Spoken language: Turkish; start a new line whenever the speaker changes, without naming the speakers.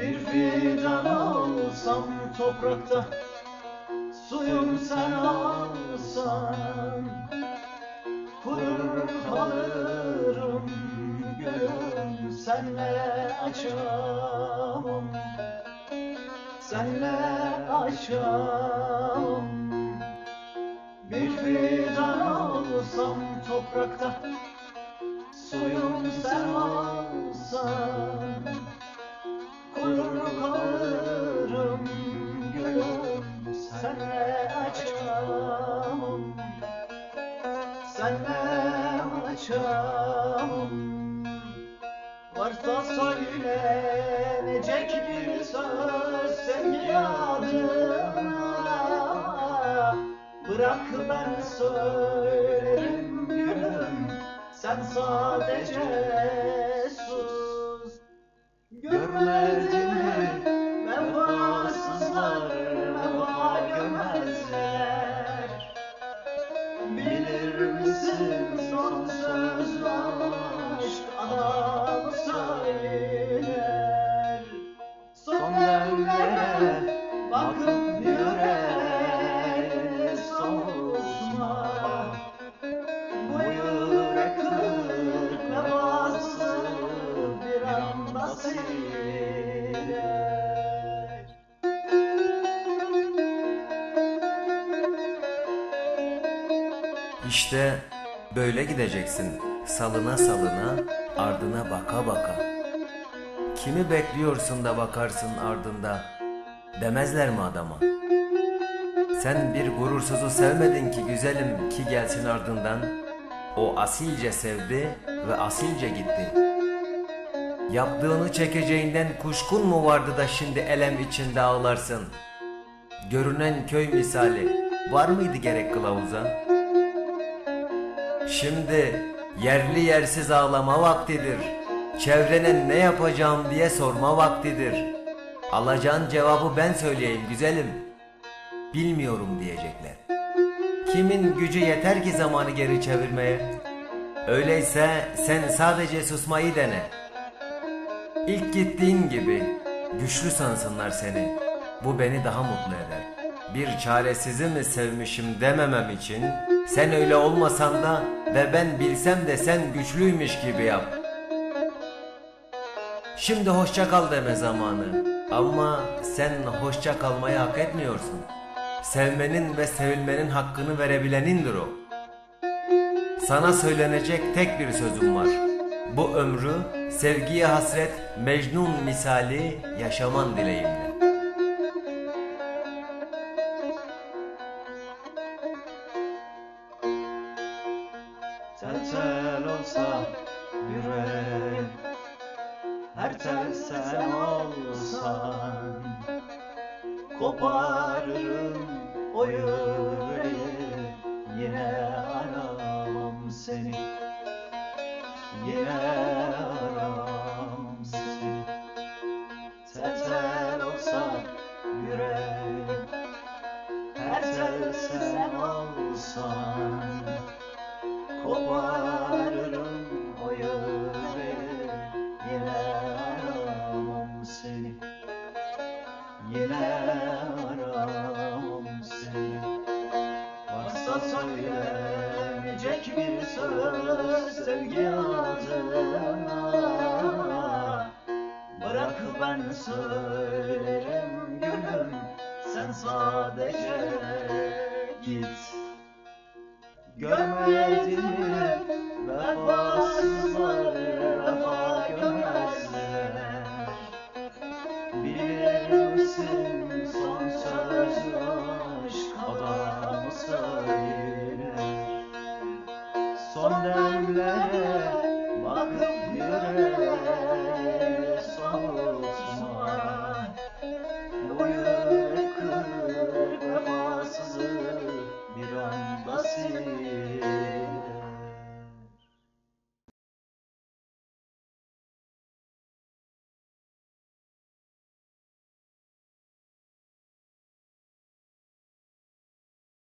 Bir fidan olsam toprakta Suyum sen olsan Kurur kalırım gülüm Senle açamam Senle açamam Açamam Varsa söylenecek bir söz sevgi adına. Bırak ben söylerim gülüm Sen sadece misin son söz aşk söyler Son demlere bakıp
İşte böyle gideceksin salına salına ardına baka baka. Kimi bekliyorsun da bakarsın ardında demezler mi adama? Sen bir gurursuzu sevmedin ki güzelim ki gelsin ardından. O asilce sevdi ve asilce gitti. Yaptığını çekeceğinden kuşkun mu vardı da şimdi elem içinde ağlarsın? Görünen köy misali var mıydı gerek kılavuza? Şimdi yerli yersiz ağlama vaktidir. Çevrene ne yapacağım diye sorma vaktidir. Alacağın cevabı ben söyleyeyim güzelim. Bilmiyorum diyecekler. Kimin gücü yeter ki zamanı geri çevirmeye? Öyleyse sen sadece susmayı dene. İlk gittiğin gibi güçlü sansınlar seni. Bu beni daha mutlu eder. Bir çaresizi mi sevmişim dememem için sen öyle olmasan da ve ben bilsem de sen güçlüymüş gibi yap. Şimdi hoşça kal deme zamanı. Ama sen hoşça kalmayı hak etmiyorsun. Sevmenin ve sevilmenin hakkını verebilenindir o. Sana söylenecek tek bir sözüm var. Bu ömrü sevgiye hasret Mecnun misali yaşaman dileğimle.
Olsa yürek. Her tel sen olsan Koparırım o yüreği. Yine aramam seni. Yine aramam seni. Tel tel olsa yürek. Her tel sen olsan Koparırım o yüreği seni. Yine seni. Varsa söylenecek bir söz Sevgi Bırak ben söylerim gülüm Sen sadece git